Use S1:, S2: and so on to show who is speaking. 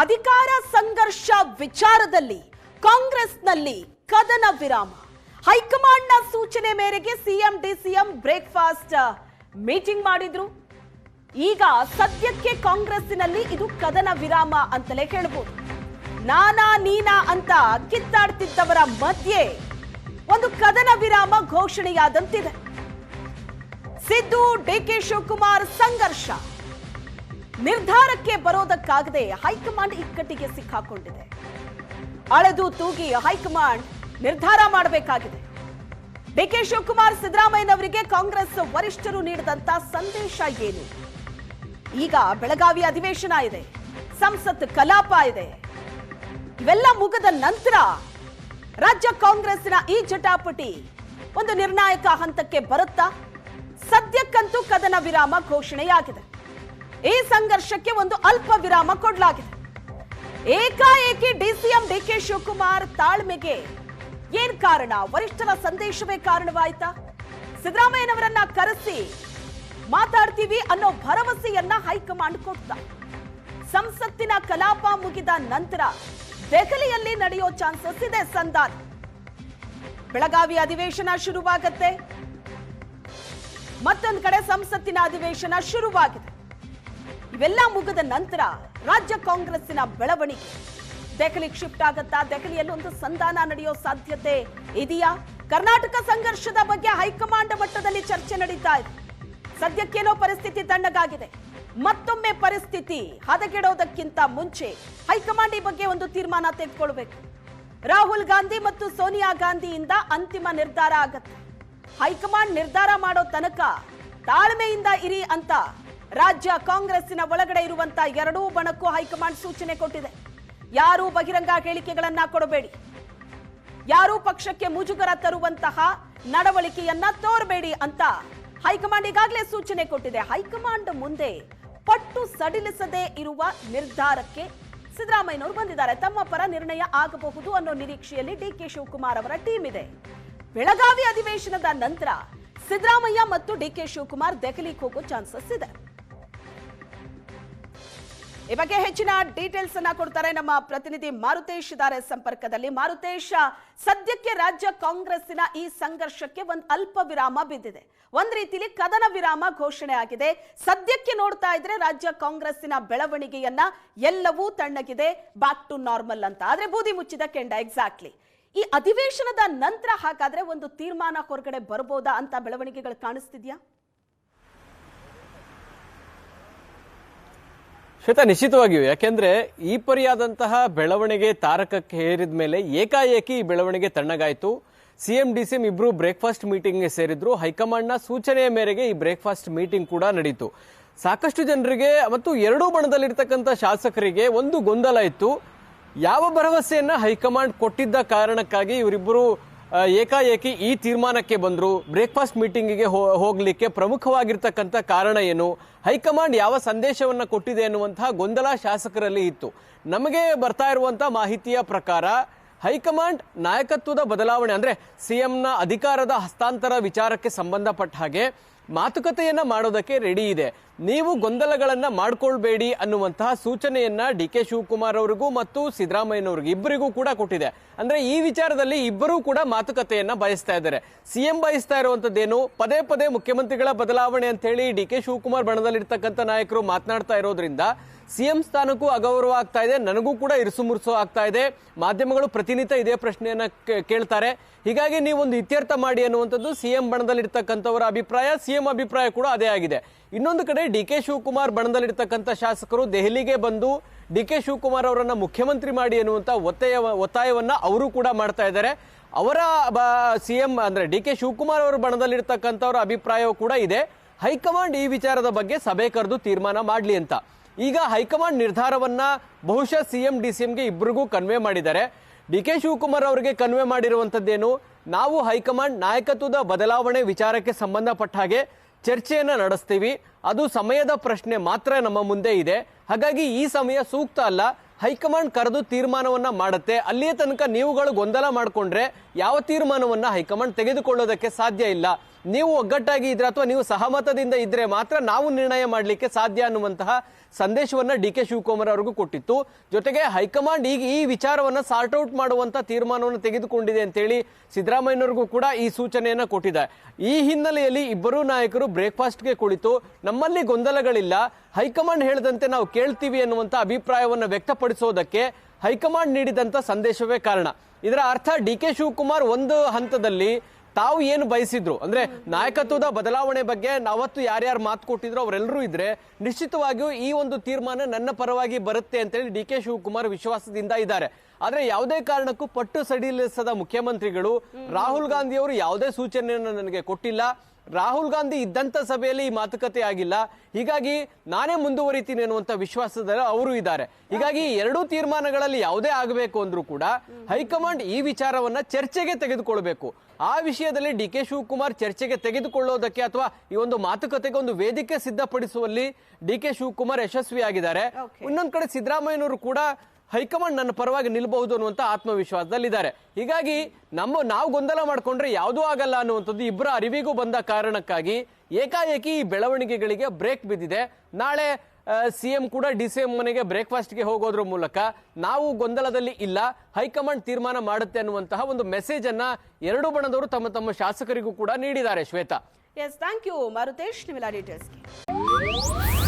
S1: ಅಧಿಕಾರ ಸಂಘರ್ಷ ವಿಚಾರದಲ್ಲಿ ಕಾಂಗ್ರೆಸ್ನಲ್ಲಿ ಕದನ ವಿರಾಮ. ಹೈಕಮಾಂಡ್ನ ಸೂಚನೆ ಮೇರೆಗೆ ಸಿಎಂ, ಡಿಸಿಎಂ ಬ್ರೇಕ್ಫಾಸ್ಟ್ ಮೀಟಿಂಗ್ ಮಾಡಿದ್ರು. ಈಗ ಸದ್ಯಕ್ಕೆ ಕಾಂಗ್ರೆಸ್ಸಿನಲ್ಲಿ ಇದು ಕದನ ವಿರಾಮ ಅಂತಲೇ ಹೇಳ್ಬೋದು. ನಾನಾ ನೀನಾ ಅಂತ ಕಿತ್ತಾಡ್ತಿದ್ದವರ ಮಧ್ಯೆ ಒಂದು ಕದನ ವಿರಾಮ ಘೋಷಣೆಯಾದಂತಿದೆ. ಸಿದ್ದು ಡಿಕೆ ಶಿವಕುಮಾರ್ ಸಂಘರ್ಷ. ನಿರ್ಧಾರಕ್ಕೆ ಬರೋದಕ್ಕಾಗದೆ ಹೈಕಮಾಂಡ್ ಇಕ್ಕಟ್ಟಿಗೆ ಸಿಕ್ಕಾಕೊಂಡಿದೆ. ಅಳೆದು ತೂಗಿ ಹೈಕಮಾಂಡ್ ನಿರ್ಧಾರ ಮಾಡಬೇಕಾಗಿದೆ. ಡಿಕೆ ಶಿವಕುಮಾರ್ ಸಿದ್ದರಾಮಯ್ಯನವರಿಗೆ ಕಾಂಗ್ರೆಸ್ ವರಿಷ್ಠರು ನೀಡಿದಂತ ಸಂದೇಶ ಏನು? ಈಗ ಬೆಳಗಾವಿ ಅಧಿವೇಶನ ಇದೆ. ಸಂಸತ್ ಕಲಾಪ ಇದೆ. ಇವೆಲ್ಲ ಮುಗಿದ ನಂತರ ರಾಜ್ಯ ಕಾಂಗ್ರೆಸ್ನ ಈ ಜಟಾಪಟಿ ಒಂದು ನಿರ್ಣಾಯಕ ಹಂತಕ್ಕೆ ಬರುತ್ತಾ? ಸದ್ಯಕ್ಕಂತೂ ಕದನ ವಿರಾಮ ಘೋಷಣೆಯಾಗಿದೆ. ಈ ಸಂಘರ್ಷಕ್ಕೆ ಒಂದು ಅಲ್ಪ ವಿರಾಮ ಕೊಡಲಾಗಿದೆ. ಏಕಾಏಕಿ ಡಿಸಿಎಂ ಡಿಕೆ ಶಿವಕುಮಾರ್ ತಾಳ್ಮೆಗೆ ಏನ್ ಕಾರಣ? ವರಿಷ್ಠರ ಸಂದೇಶವೇ ಕಾರಣವಾಯ್ತಾ? ಸಿದ್ದರಾಮಯ್ಯನವರನ್ನ ಕರೆಸಿ ಮಾತಾಡ್ತೀವಿ ಅನ್ನೋ ಭರವಸೆಯನ್ನ ಹೈಕಮಾಂಡ್ ಕೊಡ್ತಾ ಸಂಸತ್ತಿನ ಕಲಾಪ ಮುಗಿದ ನಂತರ ದೆಹಲಿಯಲ್ಲಿ ನಡೆಯೋ ಚಾನ್ಸಸ್ ಇದೆ ಸಂದಾನ್ ಬೆಳಗಾವಿ ಅಧಿವೇಶನ ಶುರುವಾಗತ್ತೆ. ಮತ್ತೊಂದು ಕಡೆ ಸಂಸತ್ತಿನ ಅಧಿವೇಶನ ಶುರುವಾಗಿದೆ. ಇವೆಲ್ಲ ಮುಗಿದ ನಂತರ ರಾಜ್ಯ ಕಾಂಗ್ರೆಸ್ಸಿನ ಬೆಳವಣಿಗೆ. ದೆಹಲಿಗೆ ಶಿಫ್ಟ್ ಆಗತ್ತಾ? ದೆಹಲಿಯಲ್ಲಿ ಒಂದು ಸಂಧಾನ ನಡೆಯೋ ಸಾಧ್ಯತೆ ಇದೆಯಾ? ಕರ್ನಾಟಕ ಸಂಘರ್ಷದ ಬಗ್ಗೆ ಹೈಕಮಾಂಡ್ ಮಟ್ಟದಲ್ಲಿ ಚರ್ಚೆ ನಡೀತಾ ಇದೆ. ಸದ್ಯಕ್ಕೇನೋ ಪರಿಸ್ಥಿತಿ ತಣ್ಣಗಾಗಿದೆ. ಮತ್ತೊಮ್ಮೆ ಪರಿಸ್ಥಿತಿ ಹದಗೆಡೋದಕ್ಕಿಂತ ಮುಂಚೆ ಹೈಕಮಾಂಡ್ ಈ ಬಗ್ಗೆ ಒಂದು ತೀರ್ಮಾನ ತೆಗೆದುಕೊಳ್ಬೇಕು. ರಾಹುಲ್ ಗಾಂಧಿ ಮತ್ತು ಸೋನಿಯಾ ಗಾಂಧಿಯಿಂದ ಅಂತಿಮ ನಿರ್ಧಾರ ಆಗತ್ತೆ. ಹೈಕಮಾಂಡ್ ನಿರ್ಧಾರ ಮಾಡೋ ತನಕ ತಾಳ್ಮೆಯಿಂದ ಇರಿ ಅಂತ ರಾಜ್ಯ ಕಾಂಗ್ರೆಸ್ಸಿನ ಒಳಗಡೆ ಇರುವಂತಹ ಎರಡೂ ಬಣಕ್ಕೂ ಹೈಕಮಾಂಡ್ ಸೂಚನೆ ಕೊಟ್ಟಿದೆ. ಯಾರೂ ಬಹಿರಂಗ ಹೇಳಿಕೆಗಳನ್ನ ಕೊಡಬೇಡಿ. ಯಾರೂ ಪಕ್ಷಕ್ಕೆ ಮುಜುಗರ ತರುವಂತಹ ನಡವಳಿಕೆಯನ್ನ ತೋರಬೇಡಿ ಅಂತ ಹೈಕಮಾಂಡ್ ಈಗಾಗಲೇ ಸೂಚನೆ ಕೊಟ್ಟಿದೆ. ಹೈಕಮಾಂಡ್ ಮುಂದೆ ಪಟ್ಟು ಸಡಿಲಿಸದೇ ಇರುವ ನಿರ್ಧಾರಕ್ಕೆ ಸಿದ್ದರಾಮಯ್ಯನವರು ಬಂದಿದ್ದಾರೆ. ತಮ್ಮ ಪರ ನಿರ್ಣಯ ಆಗಬಹುದು ಅನ್ನೋ ನಿರೀಕ್ಷೆಯಲ್ಲಿ ಡಿಕೆ ಶಿವಕುಮಾರ್ ಅವರ ಟೀಮ್ ಇದೆ. ಬೆಳಗಾವಿ ಅಧಿವೇಶನದ ನಂತರ ಸಿದ್ದರಾಮಯ್ಯ ಮತ್ತು ಡಿ ಕೆ ಶಿವಕುಮಾರ್ ದೆಹಲಿಗೆ ಹೋಗೋ ಚಾನ್ಸಸ್ ಇದೆ. ಈ ಬಗ್ಗೆ ಹೆಚ್ಚಿನ ಡೀಟೇಲ್ಸ್ ಅನ್ನ ಕೊಡ್ತಾರೆ ನಮ್ಮ ಪ್ರತಿನಿಧಿ ಮಾರುತೇಶ್ ಇದ್ದಾರೆ ಸಂಪರ್ಕದಲ್ಲಿ. ಮಾರುತೇಶ್, ಸದ್ಯಕ್ಕೆ ರಾಜ್ಯ ಕಾಂಗ್ರೆಸ್ಸಿನ ಈ ಸಂಘರ್ಷಕ್ಕೆ ಒಂದು ಅಲ್ಪ ವಿರಾಮ ಬಿದ್ದಿದೆ. ಒಂದ್ ರೀತಿಲಿ ಕದನ ವಿರಾಮ ಘೋಷಣೆ ಆಗಿದೆ. ಸದ್ಯಕ್ಕೆ ನೋಡ್ತಾ ಇದ್ರೆ ರಾಜ್ಯ ಕಾಂಗ್ರೆಸ್ಸಿನ ಬೆಳವಣಿಗೆಯನ್ನ ಎಲ್ಲವೂ ತಣ್ಣಗಿದೆ ಬ್ಯಾಕ್ ಟು ನಾರ್ಮಲ್ ಅಂತ. ಆದ್ರೆ ಬೂದಿ ಮುಚ್ಚಿದ ಕೆಂಡ ಎಕ್ಸಾಕ್ಟ್ಲಿ ಈ ಅಧಿವೇಶನದ ನಂತರ ಹಾಗಾದ್ರೆ ಒಂದು ತೀರ್ಮಾನ ಹೊರಗಡೆ ಬರ್ಬೋದಾ ಅಂತ ಬೆಳವಣಿಗೆಗಳು ಕಾಣಿಸ್ತಿದ್ಯಾ?
S2: ಶ್ವೇತಾ, ನಿಶ್ಚಿತವಾಗಿಯೂ. ಯಾಕೆಂದ್ರೆ ಈ ಪರಿಯಾದಂತಹ ಬೆಳವಣಿಗೆ ತಾರಕಕ್ಕೆ ಏರಿದ ಮೇಲೆ ಏಕಾಏಕಿ ಈ ಬೆಳವಣಿಗೆ ತಣ್ಣಗಾಯಿತು. ಸಿಎಂ, ಡಿಸಿಎಂ ಇಬ್ರು ಬ್ರೇಕ್ಫಾಸ್ಟ್ ಮೀಟಿಂಗ್ಗೆ ಸೇರಿದ್ರು. ಹೈಕಮಾಂಡ್ನ ಸೂಚನೆಯ ಮೇರೆಗೆ ಈ ಬ್ರೇಕ್ಫಾಸ್ಟ್ ಮೀಟಿಂಗ್ ಕೂಡ ನಡೀತು. ಸಾಕಷ್ಟು ಜನರಿಗೆ ಮತ್ತು ಎರಡೂ ಬಣದಲ್ಲಿರ್ತಕ್ಕಂಥ ಶಾಸಕರಿಗೆ ಒಂದು ಗೊಂದಲ ಇತ್ತು. ಯಾವ ಭರವಸೆಯನ್ನ ಹೈಕಮಾಂಡ್ ಕೊಟ್ಟಿದ್ದ ಕಾರಣಕ್ಕಾಗಿ ಇವರಿಬ್ಬರು ಏಕಾಏಕಿ ಈ ತೀರ್ಮಾನಕ್ಕೆ ಬಂದರು. ಬ್ರೇಕ್ಫಾಸ್ಟ್ ಮೀಟಿಂಗಿಗೆ ಹೋಗಲಿಕ್ಕೆ ಪ್ರಮುಖವಾಗಿರ್ತಕ್ಕಂಥ ಕಾರಣ ಏನು? ಹೈಕಮಾಂಡ್ ಯಾವ ಸಂದೇಶವನ್ನು ಕೊಟ್ಟಿದೆ ಅನ್ನುವಂತಹ ಗೊಂದಲ ಶಾಸಕರಲ್ಲಿ ಇತ್ತು. ನಮಗೆ ಬರ್ತಾ ಇರುವಂಥ ಮಾಹಿತಿಯ ಪ್ರಕಾರ ಹೈಕಮಾಂಡ್ ನಾಯಕತ್ವದ ಬದಲಾವಣೆ ಅಂದ್ರೆ ಸಿಎಂನ ಅಧಿಕಾರದ ಹಸ್ತಾಂತರ ವಿಚಾರಕ್ಕೆ ಸಂಬಂಧಪಟ್ಟ ಹಾಗೆ ಮಾತುಕತೆಯನ್ನ ಮಾಡೋದಕ್ಕೆ ರೆಡಿ ಇದೆ. ನೀವು ಗೊಂದಲಗಳನ್ನ ಮಾಡ್ಕೊಳ್ಬೇಡಿ ಅನ್ನುವಂತಹ ಸೂಚನೆಯನ್ನ ಡಿ ಕೆ ಶಿವಕುಮಾರ್ ಅವರಿಗೂ ಮತ್ತು ಸಿದ್ದರಾಮಯ್ಯನವರಿಗೂ ಇಬ್ಬರಿಗೂ ಕೂಡ ಕೊಟ್ಟಿದೆ. ಅಂದ್ರೆ ಈ ವಿಚಾರದಲ್ಲಿ ಇಬ್ಬರೂ ಕೂಡ ಮಾತುಕತೆಯನ್ನ ಬಯಸ್ತಾ ಇದ್ದಾರೆ. ಸಿಎಂ ಬಯಸ್ತಾ ಇರುವಂತದ್ದೇನು? ಪದೇ ಪದೇ ಮುಖ್ಯಮಂತ್ರಿಗಳ ಬದಲಾವಣೆ ಅಂತ ಹೇಳಿ ಡಿ ಕೆ ಶಿವಕುಮಾರ್ ಬಣದಲ್ಲಿರ್ತಕ್ಕಂಥ ನಾಯಕರು ಮಾತನಾಡ್ತಾ ಇರೋದ್ರಿಂದ ಸಿಎಂ ಸ್ಥಾನಕ್ಕೂ ಅಗೌರವ ಆಗ್ತಾ ಇದೆ. ನನಗೂ ಕೂಡ ಇರುಸುಮುರುಸು ಆಗ್ತಾ ಇದೆ. ಮಾಧ್ಯಮಗಳು ಪ್ರತಿನಿತ್ಯ ಇದೇ ಪ್ರಶ್ನೆಯನ್ನ ಕೇಳ್ತಾರೆ. ಹೀಗಾಗಿ ನೀವೊಂದು ಇತ್ಯರ್ಥ ಮಾಡಿ ಅನ್ನುವಂಥದ್ದು ಸಿಎಂ ಬಣದಲ್ಲಿರ್ತಕ್ಕಂಥವರ ಅಭಿಪ್ರಾಯ. ಸಿಎಂ ಅಭಿಪ್ರಾಯ ಕೂಡ ಅದೇ ಆಗಿದೆ. ಇನ್ನೊಂದು ಕಡೆ ಡಿ ಕೆ ಶಿವಕುಮಾರ್ ಬಣದಲ್ಲಿರ್ತಕ್ಕಂಥ ಶಾಸಕರು ದೆಹಲಿಗೆ ಬಂದು ಡಿ ಕೆ ಶಿವಕುಮಾರ್ ಅವರನ್ನ ಮುಖ್ಯಮಂತ್ರಿ ಮಾಡಿ ಅನ್ನುವಂಥ ಒತ್ತಾಯ, ಒತ್ತಾಯವನ್ನ ಅವರು ಕೂಡ ಮಾಡ್ತಾ ಇದ್ದಾರೆ. ಅವರ ಸಿಎಂ ಅಂದ್ರೆ ಡಿ ಕೆ ಶಿವಕುಮಾರ್ ಅವರ ಬಣದಲ್ಲಿರ್ತಕ್ಕಂಥವರ ಅಭಿಪ್ರಾಯವೂ ಕೂಡ ಇದೆ. ಹೈಕಮಾಂಡ್ ಈ ವಿಚಾರದ ಬಗ್ಗೆ ಸಭೆ ಕರೆದು ತೀರ್ಮಾನ ಮಾಡಲಿ ಅಂತ. ಈಗ ಹೈಕಮಾಂಡ್ ನಿರ್ಧಾರವನ್ನ ಬಹುಶಃ ಸಿಎಂ, ಡಿಸಿಎಂಗೆ ಇಬ್ಬರಿಗೂ ಕನ್ವೆ ಮಾಡಿದ್ದಾರೆ. ಡಿ ಕೆ ಶಿವಕುಮಾರ್ ಅವರಿಗೆ ಕನ್ವೆ ಮಾಡಿರುವಂತದ್ದೇನು ನಾವು ಹೈಕಮಾಂಡ್ ನಾಯಕತ್ವದ ಬದಲಾವಣೆ ವಿಚಾರಕ್ಕೆ ಸಂಬಂಧಪಟ್ಟ ಹಾಗೆ ಚರ್ಚೆಯನ್ನ ನಡೆಸ್ತೀವಿ. ಅದು ಸಮಯದ ಪ್ರಶ್ನೆ ಮಾತ್ರ ನಮ್ಮ ಮುಂದೆ ಇದೆ. ಹಾಗಾಗಿ ಈ ಸಮಯ ಸೂಕ್ತ ಅಲ್ಲ. ಹೈಕಮಾಂಡ್ ಕರೆದು ತೀರ್ಮಾನವನ್ನ ಮಾಡುತ್ತೆ. ಅಲ್ಲಿಯ ತನಕ ನೀವುಗಳು ಗೊಂದಲ ಮಾಡಿಕೊಂಡ್ರೆ ಯಾವ ತೀರ್ಮಾನವನ್ನ ಹೈಕಮಾಂಡ್ ತೆಗೆದುಕೊಳ್ಳೋದಕ್ಕೆ ಸಾಧ್ಯ ಇಲ್ಲ. ನೀವು ಒಗ್ಗಟ್ಟಾಗಿ ಇದ್ರೆ ಅಥವಾ ನೀವು ಸಹಮತದಿಂದ ಇದ್ರೆ ಮಾತ್ರ ನಾವು ನಿರ್ಣಯ ಮಾಡಲಿಕ್ಕೆ ಸಾಧ್ಯ ಅನ್ನುವಂತಹ ಸಂದೇಶವನ್ನ ಡಿ ಕೆ ಶಿವಕುಮಾರ್ ಅವರಿಗೂ ಕೊಟ್ಟಿತ್ತು. ಜೊತೆಗೆ ಹೈಕಮಾಂಡ್ ಈಗ ಈ ವಿಚಾರವನ್ನ ಸಾರ್ಟ್ ಔಟ್ ಮಾಡುವಂತ ತೀರ್ಮಾನವನ್ನು ತೆಗೆದುಕೊಂಡಿದೆ ಅಂತೇಳಿ ಸಿದ್ದರಾಮಯ್ಯನವರಿಗೂ ಕೂಡ ಈ ಸೂಚನೆಯನ್ನ ಕೊಟ್ಟಿದೆ ಈ ಹಿನ್ನೆಲೆಯಲ್ಲಿ ಇಬ್ಬರೂ ನಾಯಕರು ಬ್ರೇಕ್ಫಾಸ್ಟ್ಗೆ ಕುಳಿತು ನಮ್ಮಲ್ಲಿ ಗೊಂದಲಗಳಿಲ್ಲ. ಹೈಕಮಾಂಡ್ ಹೇಳಿದಂತೆ ನಾವು ಕೇಳ್ತೀವಿ ಅನ್ನುವಂಥ ಅಭಿಪ್ರಾಯವನ್ನ ವ್ಯಕ್ತಪಡಿಸೋದಕ್ಕೆ ಹೈಕಮಾಂಡ್ ನೀಡಿದಂತ ಸಂದೇಶವೇ ಕಾರಣ. ಇದರ ಅರ್ಥ ಡಿ ಕೆ ಶಿವಕುಮಾರ್ ಒಂದು ಹಂತದಲ್ಲಿ ತಾವು ಏನು ಬಯಸಿದ್ರು? ಅಂದ್ರೆ ನಾಯಕತ್ವದ ಬದಲಾವಣೆ ಬಗ್ಗೆ ನಾವತ್ತು ಯಾರ್ಯಾರು ಮಾತು ಕೊಟ್ಟಿದ್ರು ಅವರೆಲ್ಲರೂ ಇದ್ರೆ ನಿಶ್ಚಿತವಾಗಿಯೂ ಈ ಒಂದು ತೀರ್ಮಾನ ನನ್ನ ಪರವಾಗಿ ಬರುತ್ತೆ ಅಂತೇಳಿ ಡಿ ಕೆ ಶಿವಕುಮಾರ್ ವಿಶ್ವಾಸದಿಂದ ಇದ್ದಾರೆ. ಆದ್ರೆ ಯಾವುದೇ ಕಾರಣಕ್ಕೂ ಪಟ್ಟು ಸಡಿಲಿಸದ ಮುಖ್ಯಮಂತ್ರಿಗಳು ರಾಹುಲ್ ಗಾಂಧಿ ಅವರು ಯಾವುದೇ ಸೂಚನೆಯನ್ನು ನನಗೆ ಕೊಟ್ಟಿಲ್ಲ. ರಾಹುಲ್ ಗಾಂಧಿ ಇದ್ದಂತ ಸಭೆಯಲ್ಲಿ ಈ ಮಾತುಕತೆ ಆಗಿಲ್ಲ. ಹೀಗಾಗಿ ನಾನೇ ಮುಂದುವರಿತೀನಿ ಅನ್ನುವಂತ ವಿಶ್ವಾಸದಲ್ಲಿ ಅವರು ಇದ್ದಾರೆ. ಹೀಗಾಗಿ ಎರಡೂ ತೀರ್ಮಾನಗಳಲ್ಲಿ ಯಾವುದೇ ಆಗಬೇಕು ಅಂದ್ರೂ ಕೂಡ ಹೈಕಮಾಂಡ್ ಈ ವಿಚಾರವನ್ನ ಚರ್ಚೆಗೆ ತೆಗೆದುಕೊಳ್ಬೇಕು. ಆ ವಿಷಯದಲ್ಲಿ ಡಿ ಕೆ ಶಿವಕುಮಾರ್ ಚರ್ಚೆಗೆ ತೆಗೆದುಕೊಳ್ಳೋದಕ್ಕೆ ಅಥವಾ ಈ ಒಂದು ಮಾತುಕತೆಗೆ ಒಂದು ವೇದಿಕೆ ಸಿದ್ಧಪಡಿಸುವಲ್ಲಿ ಡಿ ಕೆ ಶಿವಕುಮಾರ್ ಯಶಸ್ವಿಯಾಗಿದ್ದಾರೆ. ಇನ್ನೊಂದ್ ಕಡೆ ಸಿದ್ದರಾಮಯ್ಯನವರು ಕೂಡ ಹೈಕಮಾಂಡ್ ನನ್ನ ಪರವಾಗಿ ನಿಲ್ಲಬಹುದು ಅನ್ನುವಂತ ಆತ್ಮವಿಶ್ವಾಸದಲ್ಲಿದ್ದಾರೆ. ಹೀಗಾಗಿ ನಮ್ಮ ನಾವು ಗೊಂದಲ ಮಾಡ್ಕೊಂಡ್ರೆ ಯಾವುದೂ ಆಗಲ್ಲ ಅನ್ನುವಂಥದ್ದು ಇಬ್ಬರ ಅರಿವಿಗೂ ಬಂದ ಕಾರಣಕ್ಕಾಗಿ ಏಕಾಏಕಿ ಈ ಬೆಳವಣಿಗೆಗಳಿಗೆ ಬ್ರೇಕ್ ಬಿದ್ದಿದೆ. ನಾಳೆ ಸಿ ಎಂ ಕೂಡ ಡಿ ಸಿ ಎಂ ಮನೆಗೆ ಬ್ರೇಕ್ಫಾಸ್ಟ್ಗೆ ಹೋಗೋದ್ರ ಮೂಲಕ ನಾವು ಗೊಂದಲದಲ್ಲಿ ಇಲ್ಲ, ಹೈಕಮಾಂಡ್ ತೀರ್ಮಾನ ಮಾಡುತ್ತೆ ಅನ್ನುವಂತಹ ಒಂದು ಮೆಸೇಜ್ ಅನ್ನ ಎರಡು ಬಣದವರು ತಮ್ಮ ತಮ್ಮ ಶಾಸಕರಿಗೂ ಕೂಡ ನೀಡಿದ್ದಾರೆ Shweta.
S1: Yes thank you Marutesh ನಿಮ್ಮೆಲ್ಲ ಡೀಟೇಲ್ಸ್ಗೆ